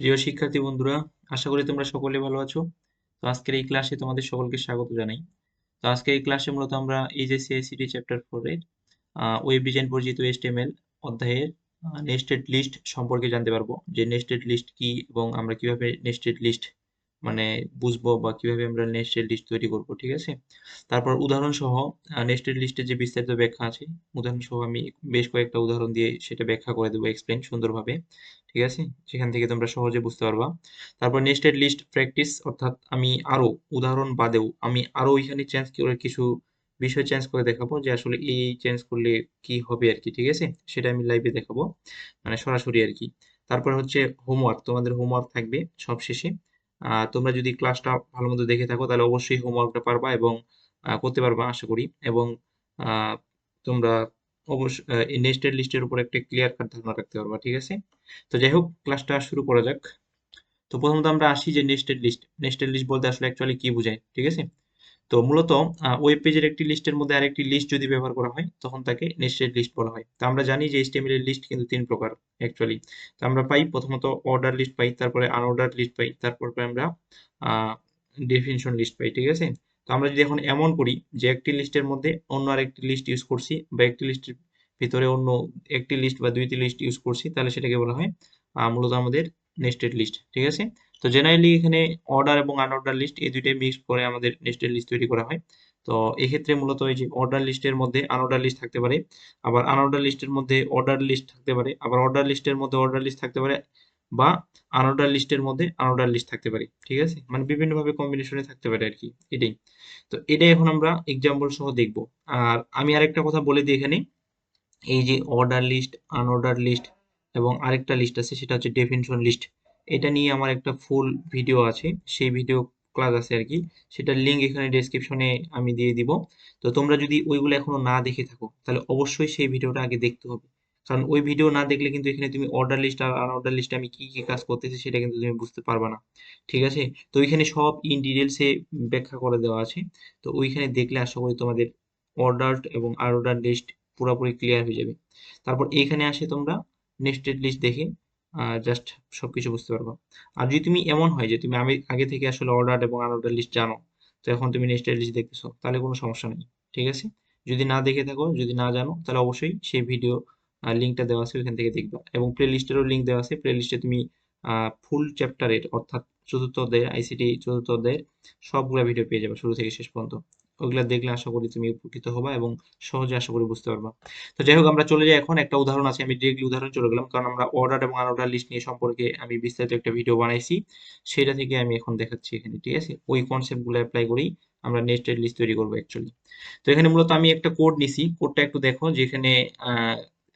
প্রিয় শিক্ষার্থী বন্ধুরা, আশা করি তোমরা সকলে ভালো আছো। তো আজকের এই ক্লাসে তোমাদের সকলকে স্বাগত জানাই। তো আজকের এই ক্লাসে মূলত আমরা এইচএসসি আইসিটি চ্যাপ্টার ফোরে ওয়েব ডিজাইন পরিচিত এসটিএমএল অধ্যায়ের নেস্টেড লিস্ট সম্পর্কে জানতে পারব। যে নেস্টেড লিস্ট কি এবং আমরা কীভাবে নেস্টেড লিস্ট মানে বুঝব বা কীভাবে আমরা নেস্টেড লিস্ট তৈরি করব ঠিক আছে? তারপর উদাহরণ সহ নেস্টেড লিস্টের যে বিস্তারিত ব্যাখ্যা আছে উদাহরণ সহ আমি বেশ কয়েকটা উদাহরণ দিয়ে সেটা ব্যাখ্যা করে দেবো এক্সপ্লেন সুন্দরভাবে ঠিক আছে? সেখান থেকে তোমরা সহজে বুঝতে পারবা। তারপর নেস্টেড লিস্ট প্র্যাকটিস অর্থাৎ আমি আরও উদাহরণ বাদেও আমি আরও ওইখানে চেঞ্জ করে কিছু বিষয় চেঞ্জ করে দেখাবো যে আসলে এই চেঞ্জ করলে কি হবে আর কি ঠিক আছে? সেটা আমি লাইভে দেখাবো মানে সরাসরি আর কি। তারপর হচ্ছে হোমওয়ার্ক তোমাদের হোমওয়ার্ক থাকবে সব শেষে আহ, তোমরা যদি ক্লাসটা ভালো মতো দেখে থাকো, তাহলে অবশ্যই হোমওয়ার্কটা পারবা এবং করতে পারবা, আশা করি। এবং তোমরা অবশ্যই নেস্টেড লিস্টের উপর একটা ক্লিয়ার কাট ধারণা রাখতে পারবা, ঠিক আছে? তো যাই হোক, ক্লাসটা শুরু করা যাক। তো প্রথমত আমরা আসি যে নেস্টেড লিস্ট নেস্টেড লিস্ট বলতে আসলে অ্যাকচুয়ালি কি বোঝায়, ঠিক আছে? তো মূলত ওয়েব পেজের একটি লিস্টের মধ্যে আরেকটি লিস্ট যদি ব্যবহার করা হয়, তখন তাকে নেস্টেড লিস্ট বলা হয়। তো আমরা জানি যে HTML এর লিস্ট কিন্তু তিন প্রকার অ্যাকচুয়ালি তো আমরা পাই প্রথমত অর্ডার লিস্ট পাই, তারপরে আনঅর্ডার লিস্ট পাই, তারপর আমরা ডেফিনিশন লিস্ট পাই, ঠিক আছে? তো আমরা যদি এখন এমন করি যে একটি লিস্টের মধ্যে অন্য আরেকটি লিস্ট ইউজ করছি বা একটি লিস্টের ভিতরে অন্য একটি লিস্ট বা দুইটি লিস্ট ইউজ করছি, তাহলে সেটাকে বলা হয় মূলত আমাদের নেস্টেড লিস্ট ঠিক আছে? তো জেনারেলি এখানে অর্ডার এবং আনঅর্ডার লিস্ট এই দুইটাই মিক্স করে আমাদের নেস্টেড লিস্ট তৈরি করা হয়। তো এক্ষেত্রে মূলত এই যে অর্ডার লিস্টের মধ্যে আনঅর্ডার লিস্ট থাকতে পারে, আবার আনঅর্ডার লিস্টের মধ্যে অর্ডার লিস্ট থাকতে পারে, আবার অর্ডার লিস্টের মধ্যে অর্ডার লিস্ট থাকতে পারে বা আনঅর্ডার লিস্টের মধ্যে আনঅর্ডার লিস্ট থাকতে পারে, ঠিক আছে? মানে বিভিন্নভাবে কম্বিনেশনে থাকতে পারে আর কি এটাই। তো এটাই এখন আমরা এক্সাম্পল সহ দেখব। আর আমি আরেকটা কথা বলে দিই এখানে, এই যে অর্ডার লিস্ট আনঅর্ডার লিস্ট এবং আরেকটা লিস্ট আছে, সেটা হচ্ছে ডেফিনিশন লিস্ট এটা নিয়ে আমার একটা ফুল ভিডিও আছে, সেই ভিডিও ক্লাস আছে আর কি। সেটার লিঙ্ক এখানে ডেসক্রিপশনে আমি দিয়ে দিব। তো তোমরা যদি ওইগুলো এখনও না দেখে থাকো, তাহলে অবশ্যই সেই ভিডিওটা আগে দেখতে হবে। কারণ ওই ভিডিও না দেখলে কিন্তু এখানে তুমি অর্ডার লিস্ট আর আনঅর্ডার লিস্টে আমি কি কি কাজ করতেছি সেটা কিন্তু তুমি বুঝতে পারবে না। ঠিক আছে? তো ওইখানে সব ইন ডিটেলসে ব্যাখ্যা করে দেওয়া আছে। তো ওইখানে দেখলে আশা করি তোমাদের অর্ডার এবং আনঅর্ডার লিস্ট পুরোপুরি ক্লিয়ার হয়ে যাবে। তারপর এইখানে আসে তোমরা নেস্টেড লিস্ট দেখে। জাস্ট সবকিছু বুঝতে পারবা। আর যদি তুমি এমন হয় যে তুমি আমি, আগে থেকে আসলে অর্ডার এবং আনঅর্ডার লিস্ট জানো, তো এখন তুমি নেস্টেড লিস্ট দেখতেছো, তাহলে কোনো সমস্যা নেই, ঠিক আছে? যদি না দেখে থাকো, যদি না জানো, তাহলে অবশ্যই সেই ভিডিও লিঙ্কটা দেওয়া আছে, ওইখান থেকে দেখবা। এবং প্লে লিস্টেরও লিঙ্ক দেওয়া আছে প্লে লিস্টে তুমি ফুল চ্যাপ্টারের অর্থাৎ চতুর্থ অধ্যায়ের আইসিটি চতুর্থ অধ্যায়ের সবগুলা ভিডিও পেয়ে যাবে, শুরু থেকে শেষ পর্যন্ত। ওগুলা দেখলে আশা করি তুমি উপকৃত হবা এবং সহজে আশা করি বুঝতে পারবা। তো যাই হোক, আমরা চলে যাই এখন। একটা উদাহরণ আছে, আমি ডিরেক্টলি উদাহরণ চলে গেলাম। কারণ আমরা অর্ডার এবং আনঅর্ডার লিস্ট নিয়ে সম্পর্কে আমি বিস্তারিত একটা ভিডিও বানাইছি। সেটা থেকে আমি এখন দেখাচ্ছি এখানে, ঠিক আছে? ওই কনসেপ্টগুলো অ্যাপ্লাই করেই আমরা নেস্টেড লিস্ট তৈরি করব অ্যাকচুয়ালি তো এখানে মূলত আমি একটা কোড নিছি। কোডটা একটু দেখো, যেখানে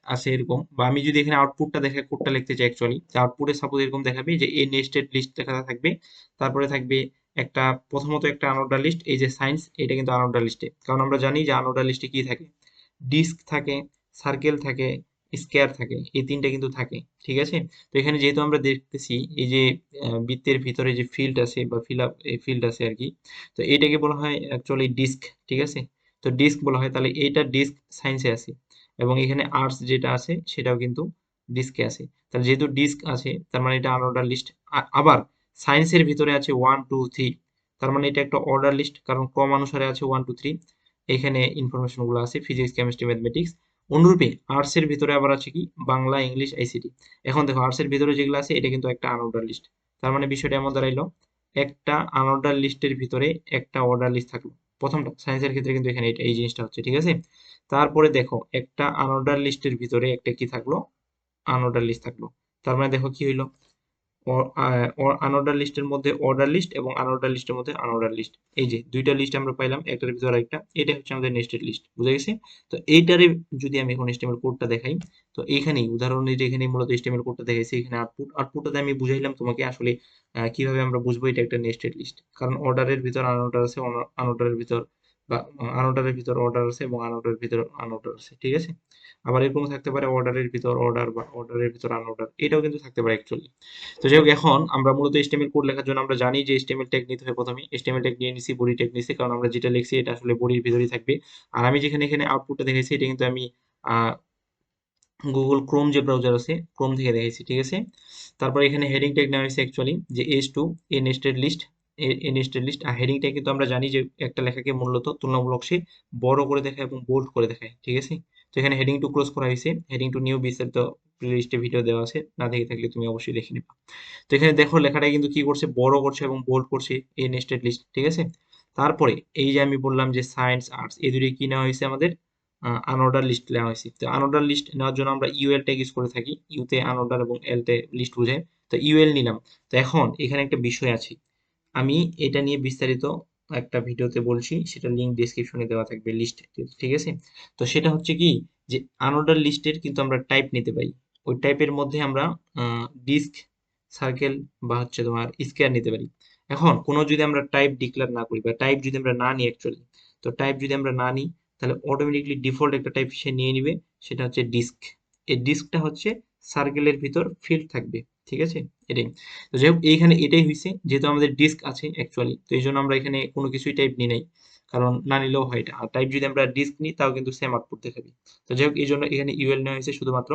আছে এরকম। বা আমি যদি এখানে আউটপুটটা দেখে কোডটা লিখতে চাই অ্যাকচুয়ালি আউটপুটে সাপোজ এরকম দেখাবে যে এই নেস্টেড লিস্ট লেখা থাকবে। তারপরে থাকবে একটা, প্রথমত একটা আনঅর্ডার লিস্ট এই যে সায়েন্স এটা কিন্তু আনঅর্ডার লিস্টে কারণ আমরা জানি যে আনঅর্ডার লিস্টে কি থাকে? ডিস্ক থাকে সার্কেল থাকে স্কোয়ার থাকে, এই তিনটা কিন্তু থাকে, ঠিক আছে? তো এখানে যেহেতু আমরা দেখতেছি, এই যে বৃত্তের ভিতরে যে ফিল্ড আছে বা ফিল আপ এই ফিল্ড আছে আর কি, তো এটাকে বলা হয় অ্যাকচুয়ালি ডিস্ক ঠিক আছে? তো ডিস্ক বলা হয়, তাহলে এইটা ডিস্ক সায়েন্সে আছে। এবং এখানে আর্টস যেটা আছে, সেটাও কিন্তু ডিস্কে আছে। তাহলে যেহেতু ডিস্ক আছে, তার মানে এটা আনঅর্ডার লিস্ট আবার সায়েন্সের ভিতরে আছে ওয়ান টু থ্রি তার মানে এটা একটা অর্ডার লিস্ট কারণ ক্রম অনুসারে আছে ওয়ান টু থ্রি এখানে ইনফরমেশনগুলো আছে ফিজিক্স কেমিস্ট্রি ম্যাথমেটিক্স অনুরূপে আর্টস এর ভিতরে আবার আছে কি? বাংলা ইংলিশ আইসিটি এখন দেখো আর্টস এর ভিতরে যেগুলো আছে, এটা কিন্তু একটা আনঅর্ডার লিস্ট তার মানে বিষয়টা এমন দাঁড়াইলো, একটা আনঅর্ডার লিস্টের ভিতরে একটা অর্ডার লিস্ট থাকল। প্রথমটা সায়েন্সের ক্ষেত্রে কিন্তু এখানে এই জিনিসটা হচ্ছে, ঠিক আছে? তারপরে দেখো, একটা আনঅর্ডার লিস্টের ভিতরে একটা কি থাকল? আনঅর্ডার লিস্ট থাকল। তার মানে দেখো কি হইল? আনঅর্ডার লিস্টের মধ্যে অর্ডার লিস্ট এবং আনঅর্ডার লিস্টের মধ্যে আনঅর্ডার লিস্ট এই যে, দুইটা লিস্ট আমরা পাইলাম, একটার ভিতরে একটা এটা হচ্ছে আমাদের নেস্টেড লিস্ট বুঝে গেছে? তো এইটারে যদি আমি এখন এস্টিমেল কোডটা দেখাই, তো এইখানেই উদাহরণের এখানে মূলত এস্টিমেল কোডটা দেখাইছি, এখানে আউটপুট আউটপুটটাতে আমি বুঝাইলাম তোমাকে আসলে কীভাবে আমরা বুঝব এটা একটা নেস্টেড লিস্ট কারণ অর্ডারের ভিতর আনঅর্ডার আছে আনঅর্ডারের ভিতর বা আনঅর্ডারের ভিতর অর্ডার আছে এবং আনঅর্ডারের ভিতর আনঅর্ডার আছে, ঠিক আছে? আবার এরকম থাকতে পারে অর্ডারের ভিতর অর্ডার বা অর্ডারের ভিতর আনঅর্ডার এটাও কিন্তু থাকতে পারে অ্যাকচুয়ালি তো যাই হোক, এখন আমরা মূলত HTML কোড লেখার জন্য আমরা জানি যে HTML ট্যাগ নিতে হয় প্রথমে। HTML ট্যাগ নিয়ে নিছি বডি ট্যাগ নিছি, কারণ আমরা যেটা লিখছি এটা আসলে বডির ভিতরেই থাকবে। আর আমি যেখানে এখানে আউটপুটটা দেখেছি, এটা কিন্তু আমি গুগল ক্রোম যে ব্রাউজার আছে ক্রোম থেকে দেখেছি, ঠিক আছে? তারপর এখানে হেডিং ট্যাগ নেওয়া হয়েছে অ্যাকচুয়ালি যে S two a nested list a nested list R heading tag কিন্তু আমরা জানি যে একটা লেখাকে মূলত তুলনামূলক সে বড় করে দেখায় এবং বোল্ড করে দেখায়, ঠিক আছে? তো এখানে হেডিং টু ক্লোজ করা হয়েছে হেডিং টু নিউ বিস্তারিত প্লেলিস্টে ভিডিও দেওয়া আছে, না দেখে থাকলে তুমি অবশ্যই দেখে নিবা। তো এখানে দেখো লেখাটা কিন্তু কি করছে, বড় করছে এবং বোল্ড করছে এ নেস্টেড লিস্ট ঠিক আছে? তারপরে এই যে আমি বললাম যে সায়েন্স আর্টস এই দুটি কি নেওয়া হয়েছে আমাদের? আনঅর্ডার লিস্ট নেওয়া হয়েছে। তো আনঅর্ডার লিস্ট নেওয়ার জন্য আমরা ইউএল ট্যাগ ইউজ করে থাকি ইউতে আনঅর্ডার এবং এলতে লিস্ট বোঝায়। তো ইউএল নিলাম। তো এখন এখানে একটা বিষয় আছে। আমি এটা নিয়ে বিস্তারিত একটা ভিডিওতে বলছি, সেটা লিঙ্ক ডিসক্রিপশনে দেওয়া থাকবে লিস্ট ঠিক আছে? তো সেটা হচ্ছে কি যে আনঅর্ডার লিস্টের কিন্তু আমরা টাইপ নিতে পারি। ওই টাইপের মধ্যে আমরা ডিস্ক সার্কেল বা হচ্ছে তোমার স্কোয়ার নিতে পারি। এখন কোনো যদি আমরা টাইপ ডিক্লেয়ার না করি বা টাইপ যদি আমরা না নিই অ্যাকচুয়ালি তো টাইপ যদি আমরা না নিই, তাহলে অটোমেটিকলি ডিফল্ট একটা টাইপ সে নিয়ে নিবে, সেটা হচ্ছে ডিস্ক এই ডিস্কটা হচ্ছে সার্কেলের ভিতর ফিল্ড থাকবে। ঠিক আছে? এটাই। তো যাই হোক, এইখানে এটাই হয়েছে যেহেতু আমাদের ডিস্ক আছে অ্যাকচুয়ালি তো এই জন্য আমরা এখানে কোনো কিছুই টাইপ নিই নাই, কারণ না নিলেও হয় এটা। আর টাইপ যদি আমরা ডিস্ক নিই, তাও কিন্তু সেম আউটপুট দেখাবে। তো যাই হোক, এই জন্য এখানে ইউএল নেওয়া হয়েছে শুধুমাত্র।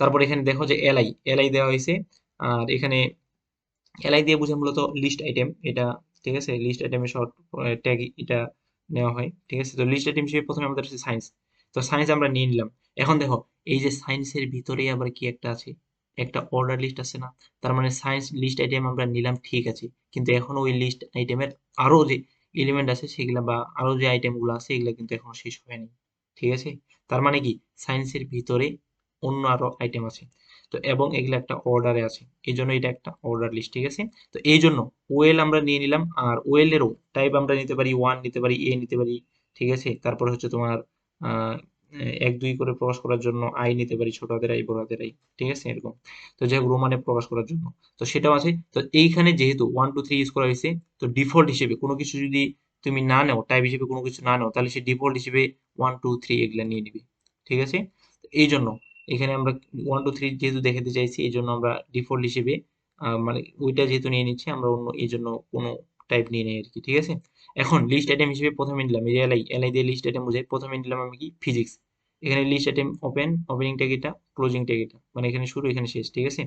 তারপর এখানে দেখো যে এলআই এলআই দেওয়া হয়েছে, আর এখানে এলআই দিয়ে বুঝে মূলত লিস্ট আইটেম এটা ঠিক আছে? লিস্ট আইটেমের শর্ট ট্যাগ এটা নেওয়া হয়, ঠিক আছে? তো লিস্ট আইটেম হিসেবে প্রথমে আমাদের আছে সায়েন্স তো সায়েন্স আমরা নিয়ে নিলাম। এখন দেখো, এই যে সায়েন্সের ভিতরেই আবার কি একটা আছে? একটা অর্ডার লিস্ট আছে না, তার মানে সায়েন্স লিস্ট আইটেম আমরা নিলাম, ঠিক আছে। কিন্তু এখন ওই লিস্ট আইটেমের আরও যে এলিমেন্ট আছে সেগুলা বা আরও যে আইটেমগুলো আছে, এগুলা কিন্তু এখনও শেষ হয়নি, ঠিক আছে? তার মানে কি? সায়েন্সের ভিতরে অন্য আরও আইটেম আছে। তো এবং এগুলো একটা অর্ডারে আছে এই জন্য এটা একটা অর্ডার লিস্ট ঠিক আছে? তো এই জন্য ওয়েল আমরা নিয়ে নিলাম, আর ওয়েল এরও টাইপ আমরা নিতে পারি ওয়ান নিতে পারি এ নিতে পারি, ঠিক আছে? তারপর হচ্ছে তোমার এক, দুই করে প্রকাশ করার জন্য আই নিতে পারি ছোট হাতের আই বড় হাতের আই ঠিক আছে, এরকম। তো যাই হোক, রোমানে প্রকাশ করার জন্য। তো সেটাও আছে। তো এইখানে যেহেতু ওয়ান টু থ্রি ইউজ করা হয়েছে, তো ডিফল্ট হিসেবে কোনো কিছু যদি তুমি না নাও টাইপ হিসেবে কোনো কিছু না নাও, তাহলে সে ডিফল্ট হিসেবে ওয়ান টু থ্রি এগুলা নিয়ে নিবে, ঠিক আছে? এই জন্য এখানে আমরা ওয়ান টু থ্রি যেহেতু দেখাতে চাইছি, এই জন্য আমরা ডিফল্ট হিসেবে মানে ওইটা যেহেতু নিয়ে নিচ্ছি, আমরা অন্য এই জন্য কোনো টাইপ নিয়ে নেই আর কি, ঠিক আছে? এখন লিস্ট আইটেম হিসেবে প্রথমে নিলাম। এই এলআই এলআই দিয়ে লিস্ট আইটেম বোঝাই, প্রথমে নিলাম আমি কি? ফিজিক্স এখানে list item open opening tag এটা ক্লোজিং ট্যাগ এটা। মানে এখানে শুরু, এখানে শেষ, ঠিক আছে?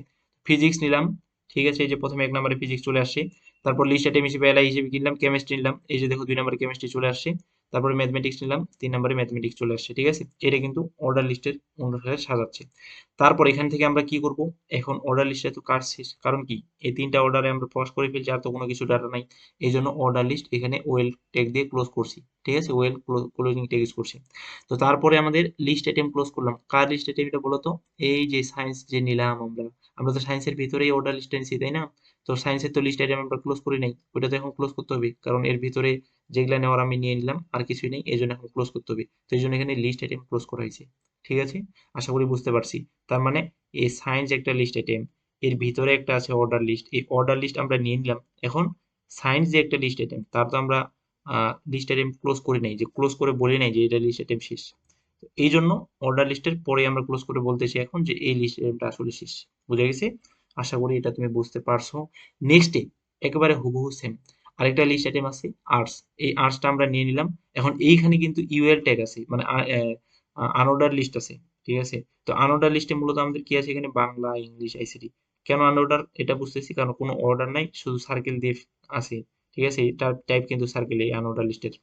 ফিজিক্স নিলাম, ঠিক আছে? এই যে প্রথমে এক নম্বরে ফিজিক্স চলে আসছে। তারপর লিস্ট আইটেম হিসেবে এলআই হিসেবে কিনলাম কেমিস্ট্রি নিলাম। এই যে দেখো দুই নম্বরে কেমিস্ট্রি চলে আসছে। তারপরে ম্যাথমেটিক্স নিলাম, তিন নম্বরে ম্যাথমেটিক্স চলে আসছে, ঠিক আছে? এটা কিন্তু অর্ডার লিস্টের অনুসারে সাজাচ্ছে। তারপর এখান থেকে আমরা কি করব? এখন অর্ডার লিস্টে তো কাজ শেষ, কারণ কি? এই তিনটা অর্ডারে আমরা প্রকাশ করে ফেলছি, আর তো কোনো কিছু ডাটা নাই। এই জন্য অর্ডার লিস্ট এখানে ওয়েল ট্যাগ দিয়ে ক্লোজ করছি, ঠিক আছে? ওয়েল ক্লোজিং ট্যাগ ইউজ করছি। তো তারপরে আমাদের লিস্ট আইটেম ক্লোজ করলাম। কার লিস্ট আইটেম এটা বলতো? এই যে সায়েন্স যে নিলাম আমরা আমরা তো সায়েন্সের ভিতরেই অর্ডার লিস্ট নিছি তাই না? তো সায়েন্সের তো লিস্ট আইটেম আমরা ক্লোজ করি নাই, ওইটা তো এখন ক্লোজ করতে হবে, কারণ এর ভিতরে যেগুলা নেওয়ার আমি নিয়ে নিলাম, আর কিছুই নেই এই জন্য এখন ক্লোজ করতে হবে। তো এই জন্য এখানে লিস্ট আইটেম ক্লোজ করা হয়েছে। ঠিক আছে? আশা করি বুঝতে পারছি। তার মানে এই সায়েন্স একটা লিস্ট আইটেম এর ভিতরে একটা আছে অর্ডার লিস্ট এই অর্ডার লিস্ট আমরা নিয়ে নিলাম। এখন সায়েন্স যে একটা লিস্ট আইটেম তার তো আমরা লিস্ট আইটেম ক্লোজ করি নাই। যে ক্লোজ করে বলি নাই যে এটা লিস্ট আইটেম শেষ। এই জন্য অর্ডার লিস্টের পরে আমরা ক্লোজ করে বলতেছি এখন যে এই লিস্ট আইটেমটা আসলে শেষ। বুঝে গেছে? আশা করি এটা তুমি বুঝতে পারছ। নেক্সটে একেবারে হুবহু সেম আরেকটা লিস্ট আইটেম আছে আর্টস এই আর্টসটা আমরা নিয়ে নিলাম। এখন এইখানে কিন্তু ইউ ইউএল ট্যাগ আছে মানে আনঅর্ডার লিস্ট আছে, ঠিক আছে? তো আনঅর্ডার লিস্টে মূলত আমাদের কি আছে এখানে? বাংলা, ইংলিশ আইসিটি কেন আনঅর্ডার এটা বুঝতেছি, কারণ কোনো অর্ডার নাই, শুধু সার্কেল দিয়ে আছে, ঠিক আছে? এটার টাইপ কিন্তু সার্কেল এই আনঅর্ডার লিস্টের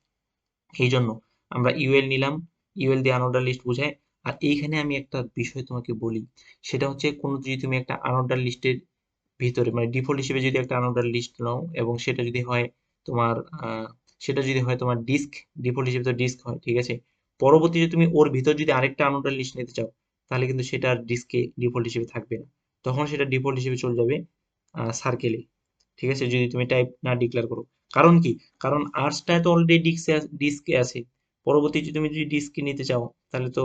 এই জন্য আমরা ইউএল নিলাম ইউএল দিয়ে আনঅর্ডার লিস্ট বোঝায় আর এইখানে আমি একটা বিষয় তোমাকে বলি, সেটা হচ্ছে কোনো যদি তুমি একটা আনঅর্ডার লিস্টের ভিতরে মানে ডিফল্ট হিসেবে যদি একটা আনঅর্ডার লিস্ট নাও এবং সেটা যদি হয় তোমার সেটা যদি হয় তোমার ডিস্ক ডিফল্ট হিসেবে তো ডিস্ক হয়, ঠিক আছে? পরবর্তীতে তুমি ওর ভিতর যদি আরেকটা আনঅর্ডার লিস্ট নিতে চাও, তাহলে কিন্তু সেটা ডিস্কে ডিফল্ট হিসেবে থাকবে না। তখন সেটা ডিফল্ট হিসেবে চলে যাবে সার্কেলে ঠিক আছে? যদি তুমি টাইপ না ডিক্লেয়ার করো। কারণ কি? কারণ আর্টসটা তো অলরেডি ডিস্কে ডিস্কে আছে। পরবর্তীতে তুমি যদি ডিস্কে নিতে চাও, তাহলে তো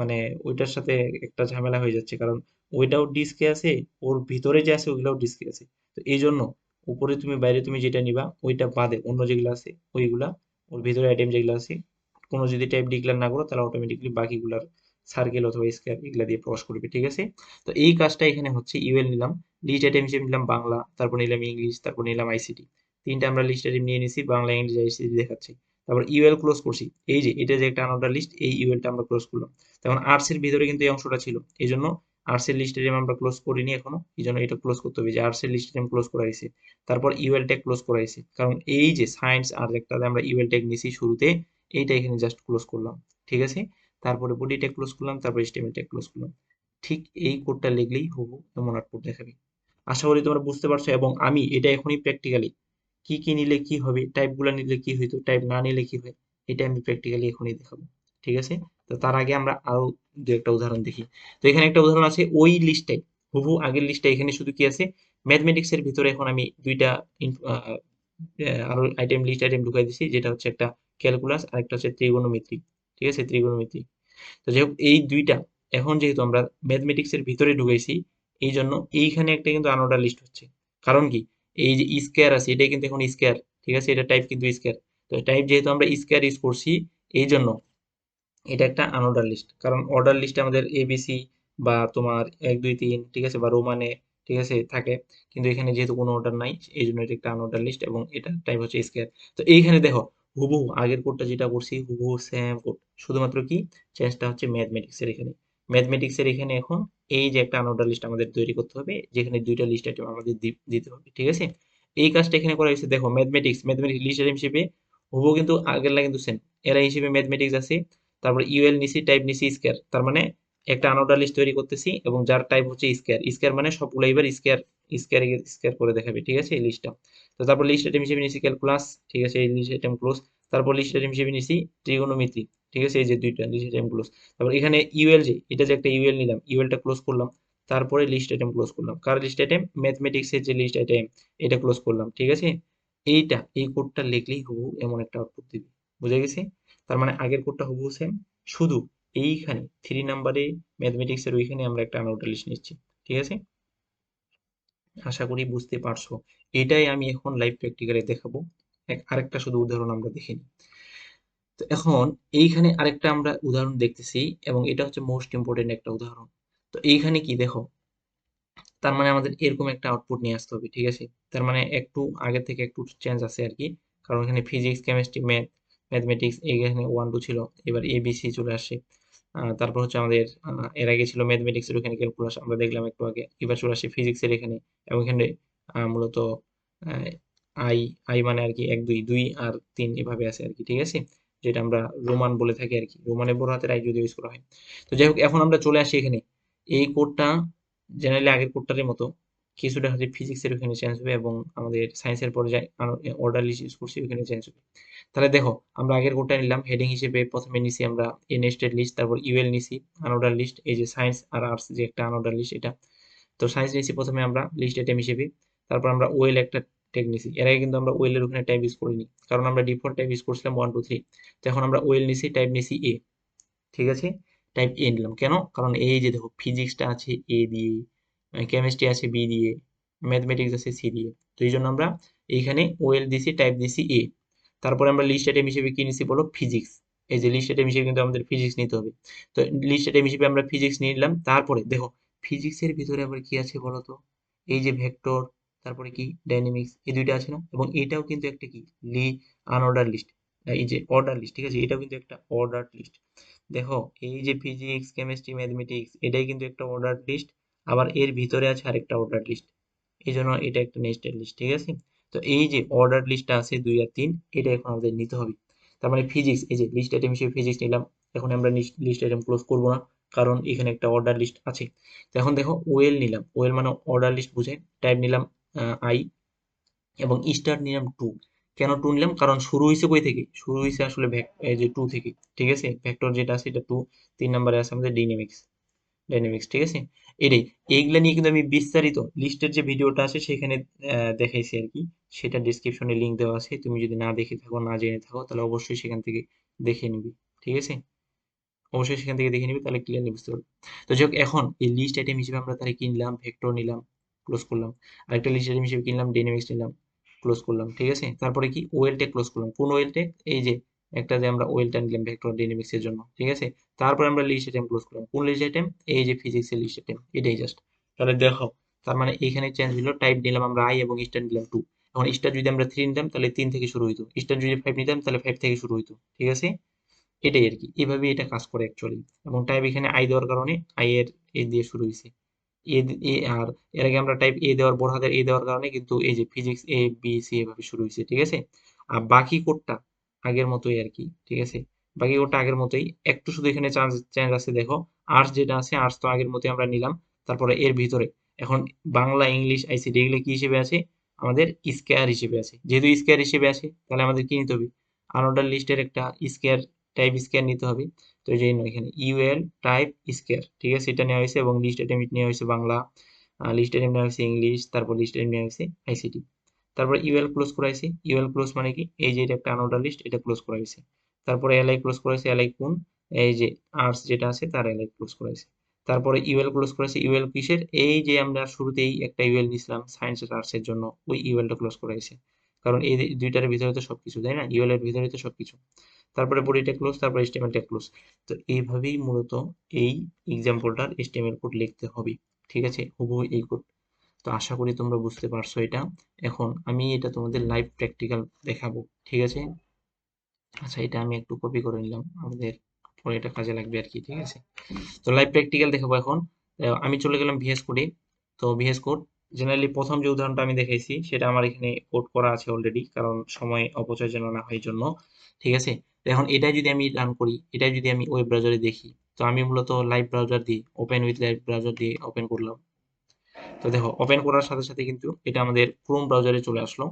মানে ওইটার সাথে একটা ঝামেলা হয়ে যাচ্ছে। কারণ ওইটাও ডিস্কে আছে, ওর ভিতরে যে আছে ওইগুলাও ডিস্কে আছে। তো এই জন্য উপরে তুমি, বাইরে তুমি যেটা নিবা, ওইটা বাদে অন্য যেগুলো আছে, ওইগুলা ওর ভিতরে আইটেম যেগুলো আছে, কোনো যদি টাইপ ডিক্লেয়ার না করো, তাহলে অটোমেটিকলি বাকিগুলার সার্কেল অথবা স্কোয়ার এগুলা দিয়ে প্রকাশ করবে, ঠিক আছে? তো এই কাজটা এখানে হচ্ছে ইউএল নিলাম লিস্ট আইটেম হিসেবে নিলাম বাংলা, তারপর নিলাম ইংলিশ, তারপর নিলাম আইসিটি তিনটা আমরা লিস্ট আইটেম নিয়ে নিছি, বাংলা, ইংলিশ আইসিটি দেখাচ্ছি। তারপর ইউএল ক্লোজ করছি, এই যে এটা যে একটা আনঅর্ডার লিস্ট এই ইউএলটা আমরা ক্লোজ করলাম। তখন আর্টস এর ভিতরে কিন্তু এই অংশটা ছিল, এই জন্য আর্টস এর আমরা ক্লোজ করিনি এখনও। এই জন্য এটা ক্লোজ করতে হবে? যে আর্টস এর লিস্টের ক্লোজ করা হয়েছে তারপর ইউএল ট্যাগ ক্লোজ করা হয়েছে কারণ এই যে সায়েন্স আর একটা আমরা ইউএল ট্যাগ নিছি শুরুতে, এইটা এখানে জাস্ট ক্লোজ করলাম। ঠিক আছে? তারপরে বডি ট্যাগ ক্লোজ করলাম, তারপর স্টেমেল ট্যাগ ক্লোজ করলাম। ঠিক এই কোডটা লিখলেই হবু এমন আউটপুট দেখাবে। আশা করি তোমরা বুঝতে পারছ এবং আমি এটা এখনই প্র্যাকটিক্যালি কি কি নিলে কি হবে টাইপগুলো নিলে কি হইতো টাইপ না নিলে কি হয়, এটা আমি প্র্যাকটিক্যালি এখনই দেখাবো। ঠিক আছে? তো তার আগে আমরা আরও দু একটা উদাহরণ দেখি। তো এখানে একটা উদাহরণ আছে ওই লিস্টটাই। হুবহু আগের লিস্টটা এখানে শুধু কি আছে? ম্যাথমেটিক্স এর ভিতরে এখন আমি দুইটা আরও আইটেম লিস্ট আইটেম ঢুকাই দিছি। যেটা হচ্ছে একটা ক্যালকুলাস আর একটা হচ্ছে ত্রিগোণমিতি ঠিক আছে? ত্রিগোণমিতি তো যাই হোক, এই দুইটা এখন যেহেতু আমরা ম্যাথমেটিক্স এর ভিতরে ঢুকাইছি, এই জন্য এইখানে একটা কিন্তু আনঅর্ডার লিস্ট হচ্ছে। কারণ কি? এই যে স্কোয়ার আছে, এটাই কিন্তু এখন স্কোয়ার ঠিক আছে? এটা টাইপ কিন্তু স্কোয়ার তো টাইপ যেহেতু আমরা স্কোয়ার ইউজ করছি, এই জন্য এটা একটা আনঅর্ডার লিস্ট কারণ অর্ডার লিস্টে আমাদের এবিসি বা তোমার এক, দুই, তিন, ঠিক আছে, বা রোমানে ঠিক আছে, থাকে। কিন্তু এখানে যেহেতু কোনো অর্ডার নাই, এই জন্য এটা একটা আনঅর্ডার লিস্ট এবং এটা টাইপ হচ্ছে স্কোয়ার তো এইখানে দেখো, হুবহু আগের কোডটা যেটা করছি, হুবহু সেম কোড শুধুমাত্র কি? চেঞ্জটা হচ্ছে ম্যাথমেটিক্সের এখানে। ম্যাথমেটিক্সের এখানে এখন এই যে একটা আনঅর্ডার লিস্ট আমাদের তৈরি করতে হবে, যেখানে দুইটা লিস্ট আইটেম আমাদের দিতে হবে, ঠিক আছে? এই কাজটা এখানে করা হয়েছে, দেখো ম্যাথমেটিক্স ম্যাথমেটিক্স লিস্ট আইটেম হিসেবে হুবহু কিন্তু আগের লাগে কিন্তু সেম এরা হিসেবে ম্যাথমেটিক্স আছে তারপর ইউএল নিছি টাইপ নিছি স্কয়ার তার মানে একটা আনঅর্ডার লিস্ট তৈরি করতেছি এবং যার টাইপ হচ্ছে স্কয়ার স্কয়ার মানে সবগুলো এবার স্কয়ার স্কয়ার স্কয়ার করে দেখাবে, ঠিক আছে, এই লিস্টটা তো তারপর লিস্ট আইটেম হিসেবে নিছি ক্যালকুলাস ঠিক আছে, এই লিস্ট আইটেম ক্লোজ তারপর লিস্ট আইটেম হিসেবে নিছি ত্রিগোণমিতি ঠিক আছে, এই যে দুইটা লিস্ট আইটেম ক্লোজ তারপর এখানে ইউএল যে, এটা যে একটা ইউএল নিলাম ইউএলটা ক্লোজ করলাম, তারপরে লিস্ট আইটেম ক্লোজ করলাম। কার লিস্ট আইটেম ম্যাথমেটিক্সের যে লিস্ট আইটেম এটা ক্লোজ করলাম, ঠিক আছে? এইটা, এই কোডটা লিখলেই হবু, এমন একটা আউটপুট দিবে। বুঝে গেছে? তার মানে আগের কোডটা হবু সেম শুধু এইখানে থ্রি নাম্বারে ম্যাথমেটিক্স এর ওইখানে আমরা একটা আনআউটার লিস্ট নিচ্ছি, ঠিক আছে? আশা করি বুঝতে পারছ। এটাই আমি এখন লাইভ প্র্যাকটিক্যালে দেখাবো। আরেকটা শুধু উদাহরণ আমরা দেখে নিই। তো এখন এইখানে আরেকটা আমরা উদাহরণ দেখতেছি এবং এটা হচ্ছে মোস্ট ইম্পর্টেন্ট একটা উদাহরণ। তো এইখানে কি দেখো? তার মানে আমাদের এরকম একটা আউটপুট নিয়ে আসতে হবে, ঠিক আছে? তার মানে একটু আগে থেকে একটু চেঞ্জ আছে আর কি। কারণ এখানে ফিজিক্স কেমিস্ট্রি ম্যাথ ম্যাথমেটিক্স এখানে ওয়ান টু ছিল। এবার এবিসি চলে আসে। তারপর হচ্ছে আমাদের এর আগে ছিল ম্যাথমেটিক্সের ওখানে ক্যালকুলাস আমরা দেখলাম একটু আগে। এবার চলে আসে ফিজিক্সের এখানে। এবং এখানে মূলত আই আই মানে আর কি এক, দুই দুই আর তিন এভাবে আছে আর কি, ঠিক আছে? যেটা আমরা রোমান বলে থাকি আর কি। রোমানের বড় হাতের আই যদি ইউজ করা হয়। তো যাই হোক, এখন আমরা চলে আসি এখানে। এই কোডটা জেনারেলি আগের কোডটার মতো। কিছুটা হচ্ছে ফিজিক্সের ওখানে চেঞ্জ হবে এবং আমাদের সায়েন্সের পর্যায়ে অর্ডার লিস্ট ইউজ করছি ওখানে চেঞ্জ হবে। তাহলে দেখো, আমরা আগের কোডটা নিলাম হেডিং হিসেবে প্রথমে নিছি আমরা এ নেস্টেড লিস্ট তারপর ইউএল নিছি আনঅর্ডার লিস্ট এই যে সায়েন্স আর আর্টস যে একটা আনঅর্ডার লিস্ট এটা। তো সায়েন্স নিছি প্রথমে আমরা লিস্ট আইটেম হিসেবে, তারপর আমরা ওয়েল একটা ট্যাগ নিছি। এর আগে কিন্তু আমরা ওয়েলের ওখানে টাইপ ইউজ করিনি, কারণ আমরা ডিফল্ট টাইপ ইউজ করছিলাম ওয়ান টু থ্রি তো এখন আমরা ওয়েল নিছি টাইপ নিছি এ ঠিক আছে? টাইপ এ নিলাম। কেন? কারণ এই যে দেখো ফিজিক্সটা আছে এ দিয়ে কেমিস্ট্রি আছে বি দিয়ে ম্যাথমেটিক্স আছে সি দিয়ে। তো এই জন্য আমরা এইখানে ওয়েল দিছি টাইপ দিছি এ তারপরে আমরা লিস্ট আইটেম হিসেবে কি নিছি বলো? ফিজিক্স এই যে লিস্ট আইটেম হিসেবে কিন্তু আমাদের ফিজিক্স নিতে হবে। তো লিস্ট আইটেম হিসেবে আমরা ফিজিক্স নিয়ে নিলাম। তারপরে দেখো ফিজিক্সের ভিতরে আবার কি আছে বলো তো? এই যে ভেক্টর তারপরে কি? ডাইনামিক্স এই দুইটা আছে না? এবং এটাও কিন্তু একটা কি? লি আনঅর্ডার লিস্ট এই যে অর্ডার লিস্ট ঠিক আছে? এটাও কিন্তু একটা অর্ডার লিস্ট দেখো, এই যে ফিজিক্স কেমিস্ট্রি ম্যাথমেটিক্স এটাই কিন্তু একটা অর্ডার লিস্ট আবার এর ভিতরে আছে আরেকটা অর্ডার লিস্ট এই জন্য এটা একটা নেক্সটের লিস্ট ঠিক আছে? তো এই যে অর্ডার লিস্টটা আছে দুই আর তিন, এটা এখন আমাদের নিতে হবে। তার মানে ফিজিক্স এই যে লিস্ট আইটেম হিসেবে ফিজিক্স নিলাম, এখন আমরা লিস্ট আইটেম ক্লোজ করব না, কারণ এখানে একটা অর্ডার লিস্ট আছে। এখন দেখো ওয়েল নিলাম ওয়েল মানে অর্ডার লিস্ট বুঝে টাইপ নিলাম আই এবং স্টার নিলাম টু কেন টু নিলাম? কারণ শুরু হয়েছে কই থেকে? শুরু হয়েছে আসলে যে টু থেকে, ঠিক আছে? ভেক্টর যেটা আছে এটা টু তিন নম্বরে আছে আমাদের ডাইনামিক্স ডাইনামিক্স ঠিক আছে? এটাই। এইগুলা নিয়ে কিন্তু আমি বিস্তারিত লিস্টের যে ভিডিওটা আছে, সেখানে দেখাইছি আর কি। সেটা ডিসক্রিপশনে লিঙ্ক দেওয়া আছে। তুমি যদি না দেখে থাকো, না জেনে থাকো, তাহলে অবশ্যই সেখান থেকে দেখে নিবি। ঠিক আছে? অবশ্যই সেখান থেকে দেখে নিবি, তাহলে ক্লিয়ারলি বুঝতে পারবে। তো যাই এখন এই লিস্ট আইটেম হিসেবে আমরা তাহলে কিনলাম ভেক্টর নিলাম ক্লোজ করলাম। আরেকটা লিস্ট আইটেম হিসেবে কিনলাম ডাইনামিক্স নিলাম ক্লোজ করলাম। ঠিক আছে? তারপরে কি? ওয়েল টেক ক্লোজ করলাম। কোন ওয়েল টেক এই যে একটা যে আমরা ওয়েলটা নিলাম ভেক্টর ডাইনামিক্স এর জন্য, ঠিক আছে? তারপর আমরা লিস্ট আইটেম ক্লোজ করলাম। কোন লিস্ট আইটেম এই যে ফিজিক্স এর লিস্ট আইটেম এটাই জাস্ট তাহলে দেখো, তার মানে এখানে চেঞ্জ হলো টাইপ নিলাম আমরা আই এবং স্টার নিলাম টু এখন স্টার যদি আমরা থ্রি নিতাম, তাহলে তিন থেকে শুরু হইতো। স্টার যদি ফাইভ নিতাম, তাহলে ফাইভ থেকে শুরু হইতো, ঠিক আছে? এটাই আর কি। এভাবে এটা কাজ করে অ্যাকচুয়ালি এবং টাইপ এখানে আই দেওয়ার কারণে আই এর এ দিয়ে শুরু হয়েছে এ এ আর এর আগে আমরা টাইপ এ দেওয়ার, বড় হাতের এ দেওয়ার কারণে কিন্তু এই যে ফিজিক্স এ বি সি এভাবে শুরু হয়েছে ঠিক আছে? আর বাকি কোডটা আগের মতোই আর কি, ঠিক আছে? বাকি ওটা আগের মতোই। একটু শুধু এখানে চান্স চেঞ্জ আছে, দেখো। আর্টস যেটা আছে আর্টস তো আগের মতোই আমরা নিলাম। তারপরে এর ভিতরে, এখন বাংলা, ইংলিশ আইসিডি এগুলো কি হিসেবে আছে? আমাদের স্কেয়ার হিসেবে আছে। যেহেতু স্কেয়ার হিসেবে আছে, তাহলে আমাদের কি নিতে হবে? আনঅর্ডার লিস্টের একটা স্কেয়ার টাইপ স্কেয়ার নিতে হবে। তো এই জন্য এখানে ইউএল টাইপ স্কেয়ার ঠিক আছে? এটা নেওয়া হয়েছে এবং লিস্ট আইটেম নেওয়া হয়েছে বাংলা লিস্ট আইটেম নেওয়া হয়েছে ইংলিশ, তারপর লিস্ট আইটেম নেওয়া হয়েছে আইসিটি তারপর ইউএল ক্লোজ করা হয়েছে ইউএল ক্লোজ মানে কি? এই যে এটা একটা আনঅর্ডার লিস্ট এটা ক্লোজ করা হয়েছে তারপরে এলআই ক্লোজ করা হয়েছে এলআই কোন? এই যে আর্টস যেটা আছে, তার এলআই ক্লোজ করা হয়েছে তারপরে ইউএল ক্লোজ করা হয়েছে ইউএল কিসের? এই যে আমরা শুরুতেই একটা ইউএল নিছিলাম সায়েন্স আর্টস এর জন্য, ওই ইউএলটা ক্লোজ করা হয়েছে কারণ এই দুইটার ভিতরে তো সবকিছু, তাই না? ইউএল এর ভিতরে তো সবকিছু। তারপরে বডিটা ক্লোজ তারপরে এসটিএমএলটা ক্লোজ তো এইভাবেই মূলত এই এক্সাম্পলটার এসটিএমএল কোড লিখতে হবে। ঠিক আছে? হুবহু এই কোড তো আশা করি তোমরা বুঝতে পারছ এটা। এখন আমি এটা তোমাদের লাইভ প্র্যাকটিক্যাল দেখাবো, ঠিক আছে? আচ্ছা এটা আমি একটু কপি করে নিলাম, আমাদের পরে এটা কাজে লাগবে আর কি, ঠিক আছে? তো লাইভ প্র্যাকটিক্যাল দেখাবো এখন। আমি চলে গেলাম ভিএস কোডে তো ভিএস কোড জেনারেলি প্রথম যে উদাহরণটা আমি দেখাইছি, সেটা আমার এখানে কোড করা আছে অলরেডি কারণ সময় অপচয় যেন না হয় জন্য, ঠিক আছে? এখন এটা যদি আমি রান করি এটা যদি আমি ওয়েব ব্রাউজারে দেখি, তো আমি মূলত লাইভ ব্রাউজার দিয়ে ওপেন উইথ লাইভ ব্রাউজার দিয়ে ওপেন করলাম। তো দেখো ওপেন করার সাথে সাথে কিন্তু এটা আমাদের ক্রোম ব্রাউজারে চলে আসলো।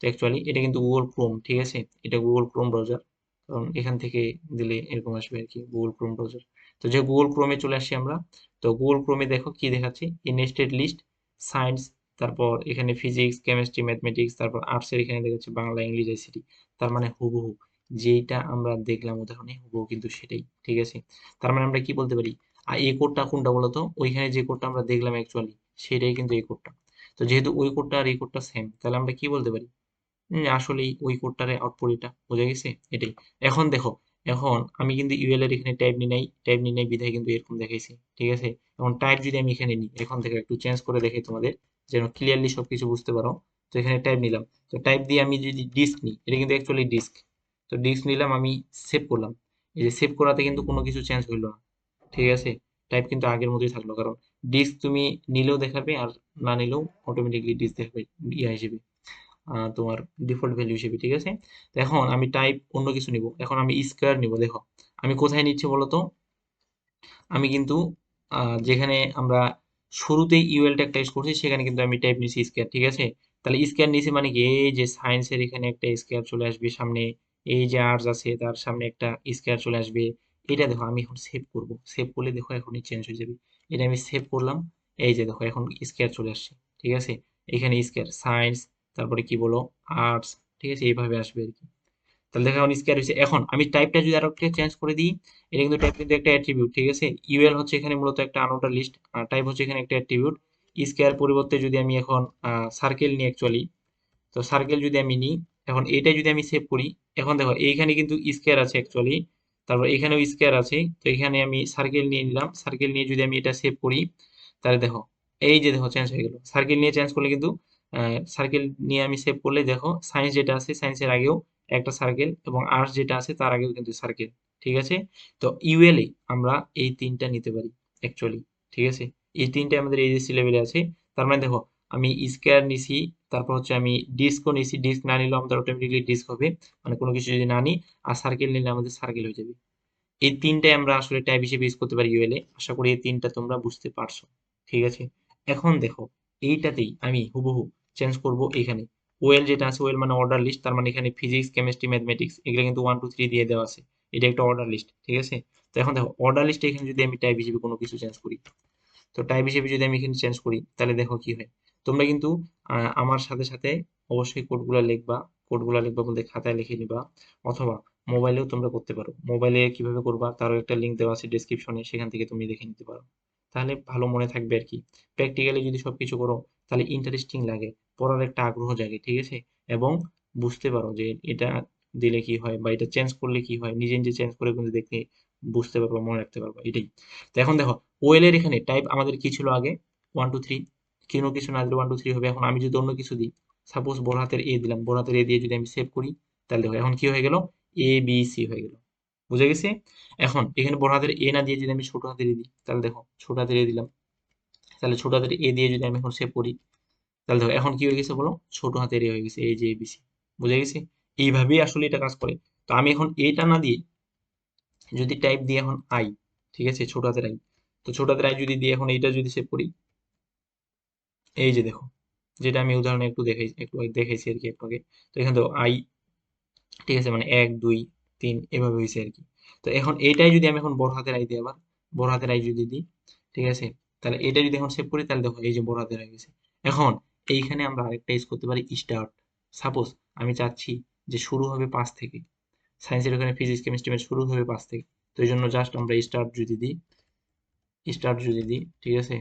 তো অ্যাকচুয়ালি এটা কিন্তু গুগল ক্রোম ঠিক আছে? এটা গুগল ক্রোম ব্রাউজার কারণ এখান থেকে দিলে এরকম আসবে আর কি গুগল ক্রোম ব্রাউজার তো যে গুগল ক্রোমে চলে আসি আমরা, তো গুগল ক্রোমে দেখো কি দেখাচ্ছে? নেস্টেড লিস্ট সায়েন্স তারপর এখানে ফিজিক্স কেমিস্ট্রি ম্যাথমেটিক্স তারপর আর্টসের এখানে দেখাচ্ছে বাংলা, ইংলিশ আইসিটি তার মানে হুবহু, যেইটা আমরা দেখলাম উদাহরণে হুবহু কিন্তু সেটাই, ঠিক আছে? তার মানে আমরা কি বলতে পারি? আর এই কোডটা কোনটা বলতো? ওইখানে যে কোডটা আমরা দেখলাম অ্যাকচুয়ালি সেটাই কিন্তু এই কোডটা তো যেহেতু ওই কোডটা আর এই কোডটা সেম তাহলে আমরা কি বলতে পারি? আসলেই ওই কোডটার আউটপুট এটা, বোঝা গেছে? এটাই। এখন দেখো, এখন আমি কিন্তু ইউএল এর এখানে টাইপ নি নাই টাইপ নি নাই, বিধায় কিন্তু এরকম দেখাইছি, ঠিক আছে? এখন টাইপ যদি আমি এখানে নিই, এখন থেকে একটু চেঞ্জ করে দেখাই তোমাদের, যেন ক্লিয়ারলি সবকিছু বুঝতে পারো। তো এখানে টাইপ নিলাম। তো টাইপ দিয়ে আমি যদি ডিস্ক নিই, এটা কিন্তু অ্যাকচুয়ালি ডিস্ক তো ডিস্ক নিলাম, আমি সেভ করলাম। এই যে সেভ করাতে কিন্তু কোনো কিছু চেঞ্জ হইল না, ঠিক আছে? টাইপ কিন্তু আগের মতোই থাকল, কারণ ডিস্ক তুমি নিলেও দেখাবে আর না নিলেও অটোমেটিকলি ডিস্ক দেখাবে, ইয়া হিসেবে তোমার ডিফল্ট ভ্যালু হিসেবে, ঠিক আছে? তো এখন আমি টাইপ অন্য কিছু নিব। এখন আমি স্কোয়ার নিব, দেখো। আমি কোথায় নিচ্ছি বলতো? আমি কিন্তু যেখানে আমরা শুরুতেই ইউএলটা একটা ইউজ করছি, সেখানে কিন্তু আমি টাইপ নিছি স্কোয়ার ঠিক আছে? তাহলে স্কোয়ার নিছি মানে কি? এই যে সায়েন্সের এখানে একটা স্কোয়ার চলে আসবে, সামনে এই যে আর্টস আছে, তার সামনে একটা স্কোয়ার চলে আসবে। এটা দেখো, আমি এখন সেভ করব। সেভ করলে দেখো এখনই চেঞ্জ হয়ে যাবে। এটা আমি সেভ করলাম। এই যে দেখো, এখন স্কোয়ার চলে আসছে, ঠিক আছে? এখানে স্কোয়ার সায়েন্স তারপরে কি বলো? আর্টস ঠিক আছে? এইভাবে আসবে আর কি। তাহলে দেখো, এখন স্কোয়ার হয়েছে। এখন আমি টাইপটা যদি আরও একটা চেঞ্জ করে দিই, এটা কিন্তু টাইপ কিন্তু একটা অ্যাট্রিবিউট ঠিক আছে? ইউএল হচ্ছে এখানে মূলত একটা আনোটার লিস্ট টাইপ হচ্ছে এখানে একটা অ্যাট্রিবিউট স্কোয়ার পরিবর্তে যদি আমি এখন সার্কেল নিই অ্যাকচুয়ালি তো সার্কেল যদি আমি নিই, এখন এটা যদি আমি সেভ করি, এখন দেখো, এইখানে কিন্তু স্কোয়ার আছে অ্যাকচুয়ালি তারপর এখানেও স্কোয়ার আছে। তো এখানে আমি সার্কেল নিয়ে নিলাম। সার্কেল নিয়ে যদি আমি এটা সেভ করি, তাহলে দেখো, এই যে দেখো চেঞ্জ হয়ে গেল। সার্কেল নিয়ে চেঞ্জ করলে কিন্তু সার্কেল নিয়ে আমি সেভ করলে দেখো সায়েন্স যেটা আছে সায়েন্সের আগেও একটা সার্কেল এবং আর্টস যেটা আছে, তার আগেও কিন্তু সার্কেল ঠিক আছে? তো ইউএল এ আমরা এই তিনটা নিতে পারি অ্যাকচুয়ালি ঠিক আছে? এই তিনটা আমাদের এই এইচএসসি লেভেলে আছে। তার মানে দেখো আমি স্কোয়ার নিছি, তারপর হচ্ছে আমি ডিস্কও নিছি ডিস্ক না নিলেও আমাদের অটোমেটিকলি ডিস্ক হবে মানে কোনো কিছু যদি না নিই, আর সার্কেল নিলে আমাদের সার্কেল হয়ে যাবে। এই তিনটাই আমরা আসলে ট্যাব হিসেবে ইউজ করতে পারি ইউএল এ আশা করি এই তিনটা তোমরা বুঝতে পারছ, ঠিক আছে? এখন দেখো, এইটাতেই আমি হুবহু চেঞ্জ করব এখানে। ওয়েল যেটা আছে ওয়েল মানে অর্ডার লিস্ট তার মানে এখানে ফিজিক্স কেমিস্ট্রি ম্যাথমেটিক্স এগুলো কিন্তু ওয়ান টু থ্রি দিয়ে দেওয়া আছে। এটা একটা অর্ডার লিস্ট ঠিক আছে? তো এখন দেখো অর্ডার লিস্টে এখানে যদি আমি টাইপ হিসেবে কোনো কিছু চেঞ্জ করি, তো টাইপ হিসেবে যদি আমি এখানে চেঞ্জ করি, তাহলে দেখো কি হয়? তোমরা কিন্তু আমার সাথে সাথে অবশ্যই কোডগুলো লিখবা কোডগুলো লিখবা বলতে খাতায় লিখে নিবা অথবা মোবাইলেও তোমরা করতে পারো। মোবাইলে কীভাবে করবা তারও একটা লিঙ্ক দেওয়া আছে ডিসক্রিপশনে সেখান থেকে তুমি দেখে নিতে পারো। তাহলে ভালো মনে থাকবে আর কি। প্র্যাকটিক্যালি যদি সবকিছু করো, তাহলে ইন্টারেস্টিং লাগে, পড়ার একটা আগ্রহ জাগে, ঠিক আছে? এবং বুঝতে পারো যে এটা দিলে কি হয় বা এটা চেঞ্জ করলে কি হয়, নিজে নিজে চেঞ্জ করে কিন্তু দেখে বুঝতে পারব, মনে রাখতে পারব, এটাই। তো এখন দেখো ওয়েলের এখানে টাইপ আমাদের কি ছিল আগে? ওয়ান টু থ্রি কোনো কিছু না দিলে? ওয়ান টু থ্রি হবে। এখন আমি যদি অন্য কিছু দিই সাপোজ বড় হাতের এ দিলাম। বড় হাতের এ দিয়ে যদি আমি সেভ করি, তাহলে দেখো এখন কি হয়ে গেল? এ বি সি হয়ে গেল। বুঝে গেছে? এখন এখানে বড় হাতের এ না দিয়ে যদি আমি ছোট হাতের এ দিই, তাহলে দেখো, ছোট হাতের এ দিলাম। তাহলে ছোট হাতের এ দিয়ে যদি আমি এখন সেভ করি, তাহলে দেখো, এখন কি হয়ে গেছে বলো? ছোট হাতের এ হয়ে গেছে। এই যে এবিসি বুঝে গেছে? এইভাবেই আসলে এটা কাজ করে। তো আমি এখন এটা না দিয়ে যদি টাইপ দিয়ে এখন আই ঠিক আছে? ছোট হাতের আই তো ছোট হাতের আই যদি দিয়ে এখন এইটা যদি সেভ করি এই যে দেখো, যেটা আমি উদাহরণে একটু দেখাই একটু আগে দেখাইছি আর কি একটু তো এখানে দেখো আই ঠিক আছে? মানে এক, দুই, তিন, এভাবে হয়েছে আর কি। তো এখন এইটাই যদি আমি এখন বড় হাতের আই দিই আবার, বড় হাতের আই যদি দিই, ঠিক আছে? তাহলে এটা যদি এখন সেভ করি, তাহলে দেখো এই যে বড় হাতের হয়ে গেছে। এখন এইখানে আমরা আরেকটা ইউজ করতে পারি স্টার্ট সাপোজ আমি চাচ্ছি যে শুরু হবে পাঁচ থেকে। সায়েন্সের ওখানে ফিজিক্স কেমিস্ট্রি শুরু হবে পাঁচ থেকে। তো এই জন্য জাস্ট আমরা স্টার্ট যদি দিই স্টার্ট যদি দিই, ঠিক আছে?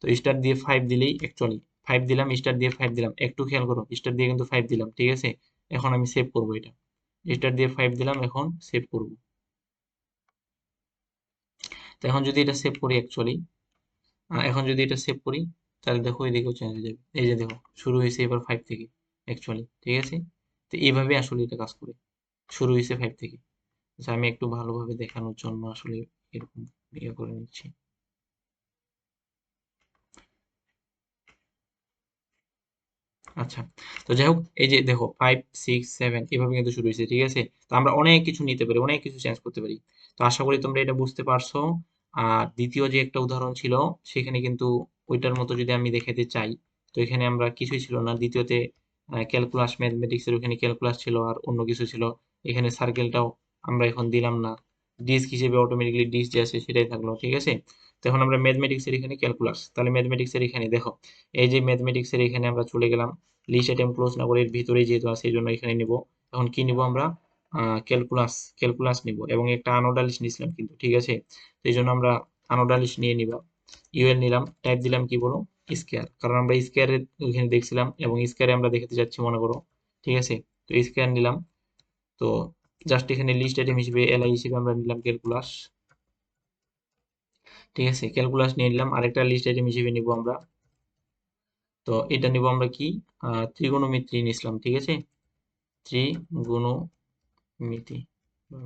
তো স্টার দিয়ে ফাইভ দিলেই অ্যাকচুয়ালি ফাইভ দিলাম স্টার্ট দিয়ে ফাইভ দিলাম। একটু খেয়াল করো স্টার্ট দিয়ে কিন্তু ফাইভ দিলাম, ঠিক আছে? এখন আমি সেভ করব এটা। স্টার্ট দিয়ে ফাইভ দিলাম, এখন সেভ করব। তো এখন যদি এটা সেভ করি অ্যাকচুয়ালি এখন যদি এটা সেভ করি, তাহলে দেখো এদিকেও চেঞ্জ হয়ে যাবে। এই যে দেখো, শুরু হয়েছে এবার ফাইভ থেকে অ্যাকচুয়ালি ঠিক আছে? তো এইভাবে আসলে এটা কাজ করে। শুরু হয়েছে ফাইভ থেকে। আমি একটু ভালোভাবে দেখানোর জন্য আসলে এরকম ইয়ে করে নিচ্ছি। আচ্ছা তো যাই হোক এই যে দেখো ফাইভ সিক্স সেভেন এভাবে কিন্তু শুরু হয়েছে, ঠিক আছে? তো আমরা অনেক কিছু নিতে পারি, অনেক কিছু চেঞ্জ করতে পারি। তো আশা করি তোমরা এটা বুঝতে পারছ। আর দ্বিতীয় যে একটা উদাহরণ ছিল, সেখানে কিন্তু ওইটার মতো যদি আমি দেখাতে চাই, তো এখানে আমরা কিছুই ছিল না। দ্বিতীয়তে ক্যালকুলাস ম্যাথমেটিক্সের ওখানে ক্যালকুলাস ছিল আর অন্য কিছু ছিল। এখানে সার্কেলটাও আমরা এখন দিলাম না। ডিস্ক হিসেবে অটোমেটিকলি ডিস্ক যে আছে, সেটাই থাকল, ঠিক আছে? এখন আমরা ম্যাথমেটিক্সের এখানে ক্যালকুলাস তাহলে ম্যাথমেটিক্সের এখানে দেখো, এই যে ম্যাথমেটিক্সের এখানে আমরা চলে গেলাম লিস্ট আইটেম ক্লোজ না করে এর ভিতরে যেহেতু আছে এই জন্য এখানে নিব। এখন কি নিব আমরা? ক্যালকুলাস ক্যালকুলাস নিব এবং একটা আনোডা লিস্ট নিয়েছিলাম কিন্তু, ঠিক আছে? তো এই জন্য আমরা আনোডা লিস্ট নিয়ে নিবা। ইউএল নিলাম টাইপ দিলাম কি বলো? স্কোয়ার কারণ আমরা স্কোয়ারের ওইখানে দেখছিলাম এবং স্কোয়ারে আমরা দেখাতে যাচ্ছি মনে করো, ঠিক আছে? তো স্কোয়ার নিলাম। তো জাস্ট এখানে লিস্ট আইটেম হিসেবে এলআই হিসেবে আমরা নিলাম ক্যালকুলাস ঠিক আছে ক্যালকুলাস নিয়ে নিলাম। আরেকটা লিস্ট আইটেম হিসেবে নিব আমরা। তো এটা নিব আমরা কি? ত্রিগোণমিত্রি নিছিলাম, ঠিক আছে? ত্রিগোণমিতি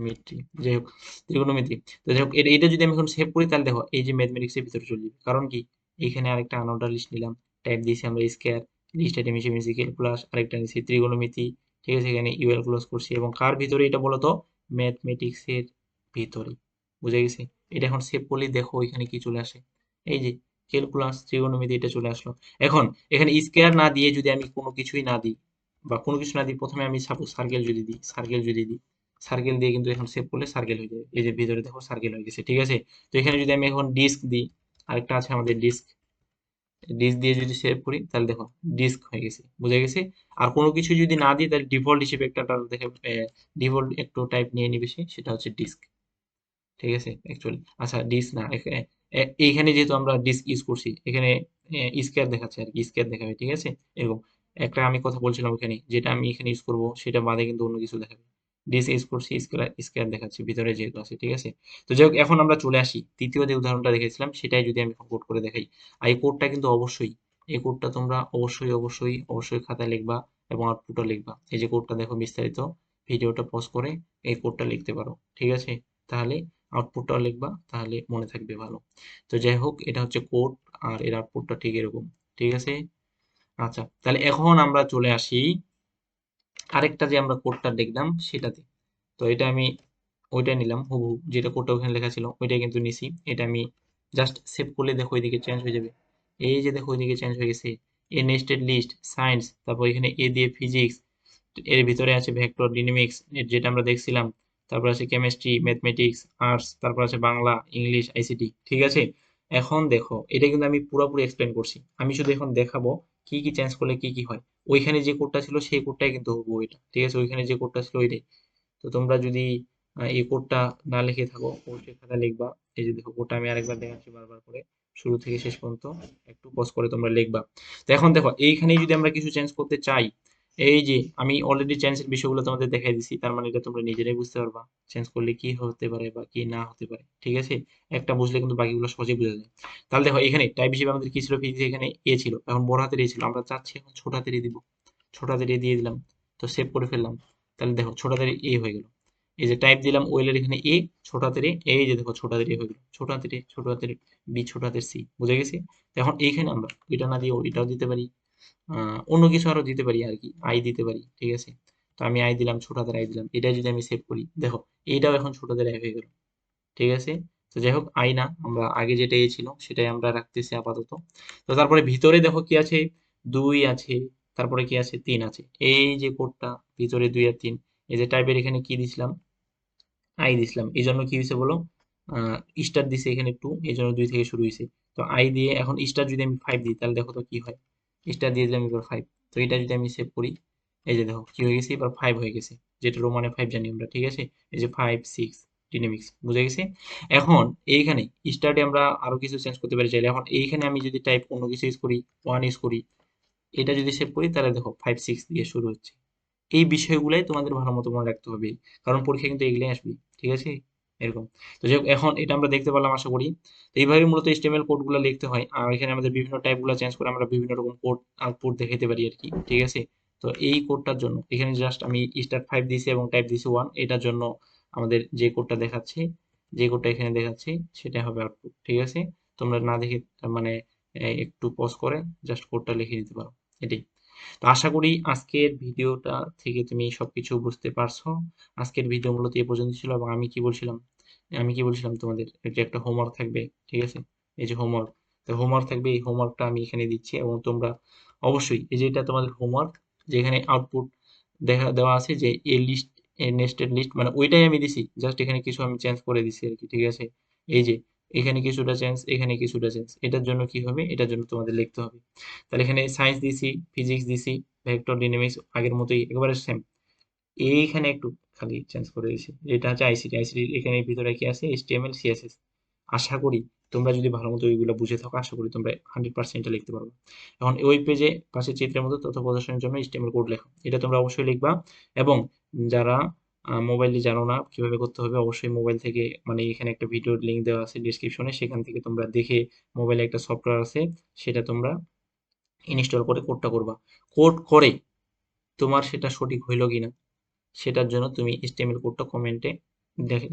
মিত্রি যাই হোক, ত্রিগোণমিতি। তো যাই হোক, এটা যদি আমি এখন সেভ করি, তাহলে দেখো, এই যে ম্যাথমেটিক্স এর ভিতরে চলে যাবে। কারণ কি? এখানে আরেকটা আনঅর্ডার লিস্ট নিলাম। টাইপ দিয়েছি আমরা স্কয়ার লিস্ট আইটেম হিসেবে নিয়েছি ক্যালকুলাস আরেকটা নিয়েছি ত্রিগোণমিতি, ঠিক আছে? এখানে ইউএল ক্লোজ করছি। এবং কার ভিতরে এটা বলতো? ম্যাথমেটিক্স এর ভিতরে। বুঝে গেছে? এটা এখন সেভ করলে দেখো এখানে কি চলে আসে। এই যে ক্যালকুলাস ত্রিগোণমিতি এটা চলে আসলো। এখন এখানে স্কয়ার না দিয়ে যদি আমি কোনো কিছুই না দিই বা কোনো কিছু না দিই, প্রথমে আমি সাপোজ সার্কেল যদি দিই সার্কেল যদি দিই সার্কেল দিয়ে কিন্তু এখন সেভ করলে সার্কেল হয়ে যাবে। এই যে ভিতরে দেখো সার্কেল হয়ে গেছে, ঠিক আছে? তো এখানে যদি আমি এখন ডিস্ক দিই, আরেকটা আছে আমাদের ডিস্ক ডিস্ক দিয়ে যদি সেভ করি, তাহলে দেখো ডিস্ক হয়ে গেছে, বুঝে গেছে? আর কোনো কিছু যদি না দিই, তাহলে ডিফল্ট হিসেবে একটা দেখে ডিফল্ট একটু টাইপ নিয়ে নিবে সেটা হচ্ছে ডিস্ক ঠিক আছে? অ্যাকচুয়ালি আচ্ছা ডিস্ক না এইখানে যেহেতু আমরা ডিস্ক ইউজ করছি, এখানে স্কোয়ার দেখাচ্ছে আর কি স্কোয়ার দেখাবে, ঠিক আছে? এরকম, একটা আমি কথা বলছিলাম ওখানে, যেটা আমি এখানে ইউজ করব, সেটা বাদে কিন্তু অন্য কিছু দেখাবে। ডিস ইউজ করছি স্কোয়ার স্কোয়ার দেখাচ্ছি, ভিতরে যেহেতু আছে, ঠিক আছে? তো যাই হোক, এখন আমরা চলে আসি। তৃতীয় যে উদাহরণটা দেখেছিলাম, সেটাই যদি আমি কোড করে দেখাই। আর এই কোডটা কিন্তু অবশ্যই, এই কোডটা তোমরা অবশ্যই অবশ্যই অবশ্যই খাতায় লিখবা এবং আউটপুটও লিখবা। এই যে কোডটা দেখো বিস্তারিত ভিডিওটা পজ করে এই কোডটা লিখতে পারো, ঠিক আছে? তাহলে আউটপুটটাও লিখবা, তাহলে মনে থাকবে ভালো। তো যাই হোক, এটা হচ্ছে কোড আর এর আউটপুটটা ঠিক এরকম। ঠিক আছে? আচ্ছা তাহলে এখন আমরা চলে আসি আরেকটা যে আমরা কোডটা দেখলাম সেটাতে। তো এটা আমি ওইটা নিলাম হুবু যেটা কোডটা ওখানে লেখা ছিল ওইটা কিন্তু নিছি। এটা আমি জাস্ট সেভ করলে দেখো ওইদিকে চেঞ্জ হয়ে যাবে। এই যে দেখো ওইদিকে চেঞ্জ হয়ে গেছে এ নেস্টেড লিস্ট সায়েন্স তারপর এখানে এ দিয়ে ফিজিক্স এর ভিতরে আছে ভেক্টর ডিনামিক্স যেটা আমরা দেখছিলাম তারপর আছে কেমিস্ট্রি ম্যাথমেটিক্স আর্টস তারপর আছে বাংলা ইংলিশ আইসিটি ঠিক আছে? এখন দেখো, এটা কিন্তু আমি পুরোপুরি এক্সপ্লেন করছি। আমি শুধু এখন দেখাবো কি কি চেঞ্জ করলে কি কি হয়। ওইখানে যে কোডটা ছিল, সেই কোডটাই কিন্তু হব ওইটা ঠিক আছে? ওইখানে যে কোডটা ছিল ওইটাই। তো তোমরা যদি এই কোডটা না লিখে থাকো অবশ্যই খাতা লিখবা। এই যে দেখো কোডটা আমি আরেকবার দেখাচ্ছি বারবার করে। শুরু থেকে শেষ পর্যন্ত একটু পজ করে তোমরা লিখবা। তো এখন দেখো এইখানে যদি আমরা কিছু চেঞ্জ করতে চাই এই যে আমি অলরেডি চেঞ্জের বিষয়গুলো তোমাদের দেখাই দিছি, তার মানে এটা তোমরা নিজেরাই বুঝতে পারবা চেঞ্জ করলে কি হতে পারে বা কি না হতে পারে, ঠিক আছে? একটা বুঝলে কিন্তু বাকিগুলো সহজে বোঝা যায়। তাহলে দেখো, এখানে টাইপ হিসেবে আমাদের কি ছিল? ফিজিক্স এখানে এ ছিল, এখন বড় হাতের এ ছিল, আমরা চাচ্ছি এখন ছোট হাতের এ দিব। ছোট হাতের এ দিয়ে দিলাম, তো সেভ করে ফেললাম। তাহলে দেখো, ছোট হাতের এ হয়ে গেল। এই যে টাইপ দিলাম ওয়েলের এখানে এ ছোট হাতের এ এই যে দেখো, ছোট হাতের এ হয়ে গেল। ছোট হাতের ছোট হাতের বি ছোট হাতের সি বুঝে গেছি? এখন এইখানে আমরা, এটা না দিয়ে এটাও দিতে পারি। অন্য কিছু আরও দিতে পারি আর কি আই দিতে পারি, ঠিক আছে? তো আমি আই দিলাম ছোট আই দিলাম এটা যদি আমি সেভ করি, দেখো, এইটাও এখন ছোট আই হয়ে গেল, ঠিক আছে? তো যাই হোক আই না, আমরা আগে যেটা এ ছিল, সেটাই আমরা রাখতেছি আপাতত। তো তারপরে ভিতরে দেখো কি আছে? দুই আছে, তারপরে কি আছে? তিন আছে। এই যে কোডটা ভিতরে দুই আর তিন, এই যে টাইপের এখানে কি দিছিলাম? আই দিছিলাম, এই জন্য কি হয়েছে বলো? স্টার দিছে এখানে টু এই জন্য দুই থেকে শুরু হয়েছে। তো আই দিয়ে এখন স্টার যদি আমি ফাইভ দিই, তাহলে দেখো তো কি হয়? স্টার দিয়ে দিলাম এবার ফাইভ তো এটা যদি আমি সেভ করি, এই যে দেখো, কি হয়ে গেছে? এবার ফাইভ হয়ে গেছে। যেটা রোমানে ফাইভ জানি আমরা, ঠিক আছে? এই যে ফাইভ সিক্স ডিনামিক্স বুঝে গেছে? এখন এইখানে স্টার্টে আমরা আরও কিছু চেঞ্জ করতে পারি চাইলে। এখন এইখানে আমি যদি টাইপ অন্য কিছু ইউজ করি ওয়ান ইউজ করি, এটা যদি সেভ করি, তাহলে দেখো ফাইভ সিক্স দিয়ে শুরু হচ্ছে। এই বিষয়গুলাই তোমাদের ভালো মতো মনে রাখতে হবে। কারণ পরীক্ষা কিন্তু এগুলাই আসবে ঠিক আছে? এরকম। তো যাই এখন এটা আমরা দেখতে পারলাম আশা করি। তো এইভাবে মূলত HTML কোডগুলো লিখতে হয়। আর এখানে আমাদের বিভিন্ন টাইপগুলো চেঞ্জ করে আমরা বিভিন্ন রকম কোড আউটপুট দেখাতে পারি আর কি ঠিক আছে? তো এই কোডটার জন্য, এখানে জাস্ট আমি স্টার ফাইভ দিয়েছি এবং টাইপ দিয়েছি ওয়ান এটার জন্য আমাদের যে কোডটা দেখাচ্ছে, যে কোডটা এখানে দেখাচ্ছে, সেটা হবে আউটপুট ঠিক আছে? তোমরা না দেখে মানে একটু পজ করে জাস্ট কোডটা লিখে দিতে পারো, এটাই। তো আশা করি আজকের ভিডিওটা থেকে তুমি সবকিছু বুঝতে পারছ। আজকের ভিডিও মূলত এ পর্যন্ত ছিল এবং আমি কি বলছিলাম? আমি কি বলছিলাম তোমাদের? যে একটা হোমওয়ার্ক থাকবে, ঠিক আছে? এই যে হোমওয়ার্ক তো হোমওয়ার্ক থাকবে, এই হোমওয়ার্কটা আমি এখানে দিচ্ছি এবং তোমরা অবশ্যই এই যে এটা তোমাদের হোমওয়ার্ক যেখানে আউটপুট দেখা, দেওয়া আছে যে এ লিস্ট নেস্টেড লিস্ট মানে ওইটাই আমি দিছি জাস্ট এখানে কিছু আমি চেঞ্জ করে দিছি আর কি, ঠিক আছে? এই যে এখানে কিছুটা চেঞ্জ এখানে কিছুটা চেঞ্জ এটার জন্য কি হবে? এটার জন্য তোমাদের লিখতে হবে। তাহলে এখানে সায়েন্স দিছি ফিজিক্স দিছি ভেক্টর ডিনামিক্স আগের মতোই একেবারে সেম এইখানে একটু খালি চেঞ্জ করে দিয়েছি এটা হচ্ছে আইসিটি আইসিটি এখানে ভিতরে কি আছে? এইচটিএমএল সিএসএস আশা করি তোমরা যদি ভালো মতো ওইগুলো বুঝে থাকো, আশা করি তোমরা হান্ড্রেড পার্সেন্টটা লিখতে পারবে। এখন ওই পেজে পাশে চিত্রের মতো তথ্য প্রদর্শনের জন্য এইচটিএমএল কোড লেখো। এটা তোমরা অবশ্যই লিখবা। এবং যারা মোবাইলে জানো না, কীভাবে করতে হবে, অবশ্যই মোবাইল থেকে মানে এখানে একটা ভিডিওর লিঙ্ক দেওয়া আছে ডিসক্রিপশনে সেখান থেকে তোমরা দেখে মোবাইলে একটা সফটওয়্যার আছে, সেটা তোমরা ইনস্টল করে কোডটা করবা। কোড করে তোমার সেটা সঠিক হইল কিনা, সেটার জন্য তুমি HTML কোডটা কমেন্টে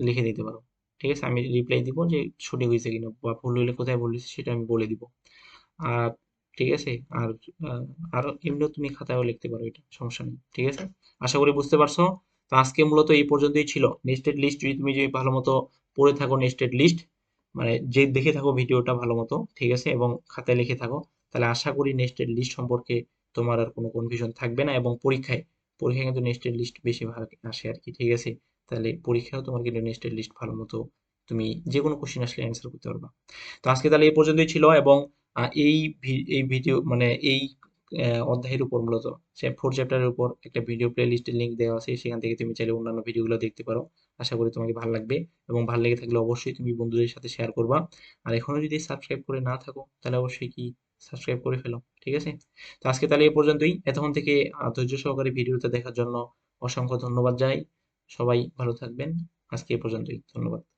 লিখে দিতে পারো। ঠিক আছে? আমি রিপ্লাই দিব যে সঠিক হয়েছে কিনা, বা ভুল হইলে কোথায় ভুল হয়েছে সেটা আমি বলে দিব। আর, ঠিক আছে? আর আর এমনিও তুমি খাতায়ও লিখতে পারো এটা, সমস্যা নেই। ঠিক আছে? আশা করি বুঝতে পারছ। তো আজকে মূলত এই পর্যন্তই ছিল। নেস্টেড লিস্ট যদি তুমি যদি ভালো মতো পড়ে থাকো নেস্টেড লিস্ট মানে যে দেখে থাকো ভিডিওটা ভালো মতো ঠিক আছে, এবং খাতায় লিখে থাকো, তাহলে আশা করি নেস্টেড লিস্ট সম্পর্কে তোমার আর কোনো কনফিউশন থাকবে না এবং পরীক্ষায় পরীক্ষায় কিন্তু নেস্টেড লিস্ট বেশি ভালো আসে আর কি, ঠিক আছে? তাহলে পরীক্ষাও তোমার কিন্তু নেস্টেড লিস্ট ভালো মতো তুমি যে কোনো কোশ্চেন আসলে অ্যান্সার করতে পারবা। তো আজকে তাহলে এই পর্যন্তই ছিল এবং এই এই ভিডিও মানে এই অধ্যায়ের উপর মূলত। সে ফোর চ্যাপ্টারের উপর একটা ভিডিও প্লে লিস্টের লিঙ্ক দেওয়া আছে, সেখান থেকে তুমি চাইলে অন্যান্য ভিডিওগুলো দেখতে পারো। আশা করি তোমাকে ভালো লাগবে এবং ভালো লেগে থাকলে অবশ্যই তুমি বন্ধুদের সাথে শেয়ার করবা। আর এখনও যদি সাবস্ক্রাইব করে না থাকো, তাহলে অবশ্যই কি সাবস্ক্রাইব করে ফেলো, ঠিক আছে? তো আজকে তাহলে এই পর্যন্তই। এতক্ষণ থেকে ধৈর্য সহকারে ভিডিওটা দেখার জন্য অসংখ্য ধন্যবাদ জানাই। সবাই ভালো থাকবেন। আজকে এই পর্যন্তই। ধন্যবাদ।